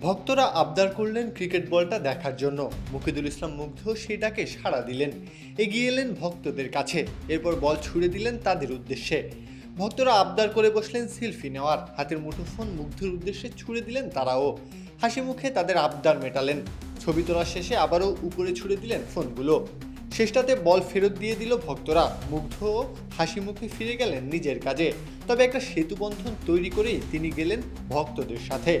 ভক্তরা আবদার করলেন ক্রিকেট বলটা দেখার জন্য। মুকিদুল ইসলাম মুগ্ধ সেটাকে সাড়া দিলেন। এগিয়ে এলেন ভক্তদের কাছে। এরপর বল ছুড়ে দিলেন তাদের উদ্দেশ্যে। ভক্তরা আবদার করে বসলেন সেলফি নেওয়ার। হাতের মুঠোফোন মুগ্ধের উদ্দেশ্যে ছুড়ে দিলেন তারাও। হাসি মুখে তাদের আবদার মেটালেন। ছবি তোলার শেষে আবারও উপরে ছুড়ে দিলেন ফোনগুলো। শেষটাতে বল ফেরত দিয়ে দিল ভক্তরা। মুগ্ধ হাসি মুখে ফিরে গেলেন নিজের কাজে। তবে একটা সেতু বন্ধন তৈরি করেই তিনি গেলেন ভক্তদের সাথে।